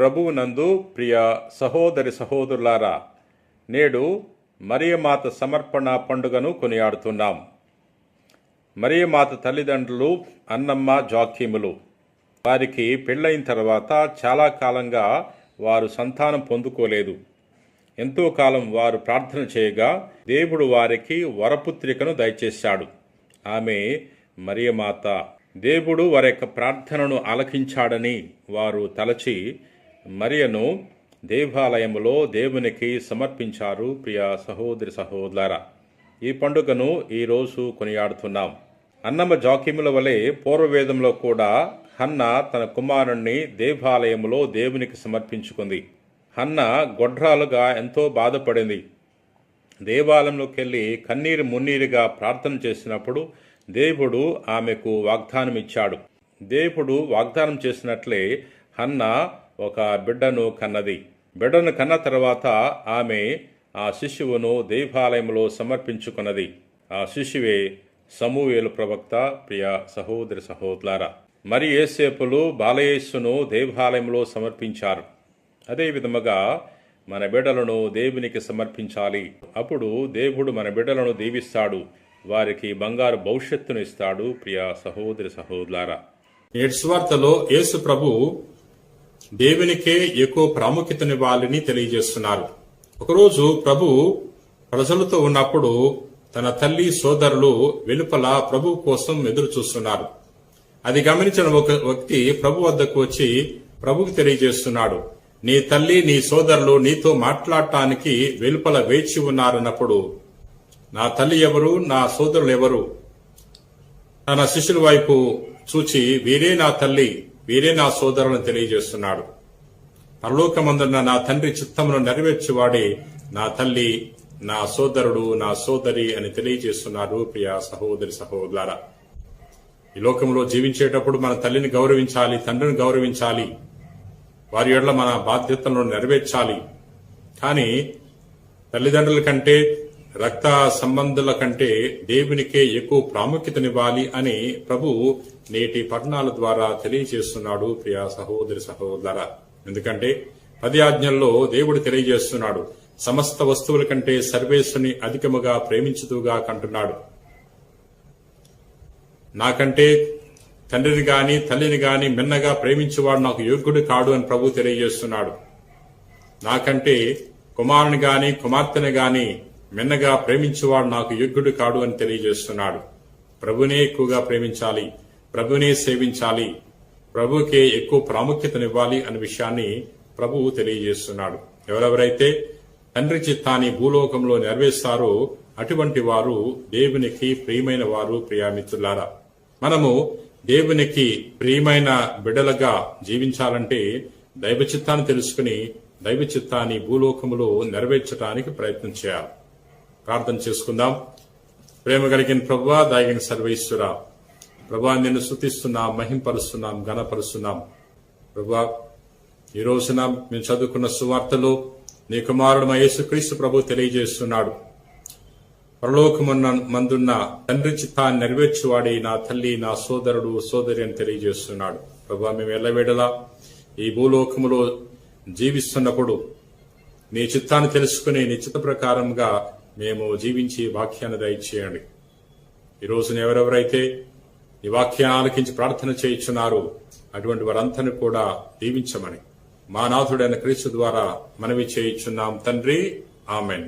ప్రభువునందు ప్రియ సహోదరి సహోదరులారా నేడు మరియమాత సమర్పణ పండుగను కొనియాడుతున్నాం. మరియమాత తల్లిదండ్రులు అన్నమ్మ జాకీములు వారికి పెళ్ళైన తర్వాత చాలా కాలంగా వారు సంతానం పొందుకోలేదు. ఎంతో కాలం వారు ప్రార్థన చేయగా దేవుడు వారికి వరపుత్రికను దయచేశాడు. ఆమె మరియమాత దేవుడు వారి యొక్క ప్రార్థనను ఆలకించాడని వారు తలచి మరియను దేవాలయములో దేవునికి సమర్పించారు ప్రియ సహోదరి సహోదర ఈ పండుగను ఈరోజు కొనియాడుతున్నాం. అన్నమ్మ జాకిముల వలె పూర్వవేదంలో కూడా హన్న తన కుమారుణ్ణి దేవాలయంలో దేవునికి సమర్పించుకుంది. హన్న గొడ్రాలుగా ఎంతో బాధపడింది. దేవాలయంలోకి వెళ్ళి కన్నీరు మున్నీరుగా ప్రార్థన చేసినప్పుడు దేవుడు ఆమెకు వాగ్దానం ఇచ్చాడు దేవుడు వాగ్దానం చేసినట్లే హన్న ఒక బిడ్డను కన్నది. బిడ్డను కన్న తర్వాత ఆమె ఆ శిశువును దేవాలయంలో సమర్పించుకున్నది. ఆ శిశువే సమూవేలు ప్రవక్త ప్రియ సహోదరి సహోదరారా మరి ఏసేపులు బాలయేసును దేవాలయంలో సమర్పించారు. అదే విధముగా మన బిడ్డలను దేవునికి సమర్పించాలి. అప్పుడు దేవుడు మన బిడ్డలను దీవిస్తాడు. వారికి బంగారు భవిష్యత్తును ఇస్తాడు ప్రియ సహోదరి సహోదరులారా నేటి వార్తలో యేసు ప్రభు దేవునికే ఎక్కువ ప్రాముఖ్యతనివ్వాలని తెలియజేస్తున్నారు. ఒకరోజు ప్రభు ప్రజలతో ఉన్నప్పుడు తన తల్లి సోదరులు వెలుపల ప్రభు కోసం ఎదురు చూస్తున్నారు అది గమనించిన ఒక వ్యక్తి ప్రభు వద్దకు వచ్చి ప్రభుకు తెలియజేస్తున్నాడు. నీ తల్లి నీ సోదరులు నీతో మాట్లాడటానికి వెలుపల వేచి ఉన్నారన్నప్పుడు నా తల్లి ఎవరు నా సోదరులు ఎవరు? తన శిష్యుల వైపు చూచి వీరే నా తల్లి వీరే నా సోదరులను తెలియజేస్తున్నాడు. పరలోకమందున్న నా తండ్రి చిత్తమును నెరవేర్చువాడే నా తల్లి నా సోదరుడు నా సోదరి అని తెలియజేస్తున్నారు ప్రియ సహోదరి సహోదర ఈ లోకంలో జీవించేటప్పుడు మన తల్లిని గౌరవించాలి తండ్రిని గౌరవించాలి. వారి ఏళ్ళ మన బాధ్యతలను నెరవేర్చాలి. కానీ తల్లిదండ్రుల కంటే రక్త సంబంధుల కంటే దేవునికే ఎక్కువ ప్రాముఖ్యతనివ్వాలి అని ప్రభు నేటి పట్టణాల ద్వారా తెలియజేస్తున్నాడు ప్రియ సహోదరి సహోదర. ఎందుకంటే పది ఆజ్ఞల్లో దేవుడు తెలియజేస్తున్నాడు సమస్త వస్తువుల కంటే సర్వేశ్వని అధికముగా ప్రేమించుతూగా కంటున్నాడు నాకంటే తండ్రిని గాని తల్లిని గాని మిన్నగా ప్రేమించేవాడు నాకు యోగ్యుడు కాడు అని ప్రభు తెలియజేస్తున్నాడు. నాకంటే కుమారుని గాని కుమార్తెని గాని మిన్నగా ప్రేమించేవాడు నాకు యోగ్యుడు కాడు అని తెలియజేస్తున్నాడు. ప్రభునే ఎక్కువగా ప్రేమించాలి ప్రభునే సేవించాలి ప్రభుకే ఎక్కువ ప్రాముఖ్యతనివ్వాలి అనే విషయాన్ని ప్రభువు తెలియజేస్తున్నాడు. ఎవరెవరైతే తండ్రి చిత్తాన్ని భూలోకంలో నెరవేరుస్తారో అటువంటి వారు దేవునికి ప్రియమైన వారు ప్రియామిత్రులారా మనము దేవునికి ప్రియమైన బిడలగా జీవించాలంటే దైవ చిత్తాన్ని తెలుసుకుని దైవ చిత్తాన్ని భూలోకములో నెరవేర్చడానికి ప్రయత్నం చేయాలి. ప్రార్థన చేసుకుందాం. ప్రేమ కలిగిన ప్రభా దాగిన సర్వేశ్వర ప్రభా నిన్ను శృతిస్తున్నాం మహింపరుస్తున్నాం ఘనపరుస్తున్నాం. ప్రభా ఈ రోజున మేము చదువుకున్న సువార్తలో నీ కుమారుడు యేసుక్రీస్తు ప్రభు తెలియజేస్తున్నాడు. పరలోకమున్న మందున్న తండ్రి చిత్తాన్ని నెరవేర్చువాడి నా తల్లి నా సోదరుడు సోదరి అని తెలియజేస్తున్నాడు. ప్రభా మేము ఎల్లవేడలా ఈ భూలోకములో జీవిస్తున్నప్పుడు నీ చిత్తాన్ని తెలుసుకుని నీ చిత్త ప్రకారంగా మేము జీవించి వాక్యాన్ని దయచేయండి. ఈ రోజున ఎవరెవరైతే ఈ వాక్యాన్ని ఆలకించి ప్రార్థన చేయించున్నారో అటువంటి వారందరినీ కూడా దీవించమని మా నాథుడైన క్రీస్తు ద్వారా మనవి చేయించున్నాం. తండ్రి ఆమెన్.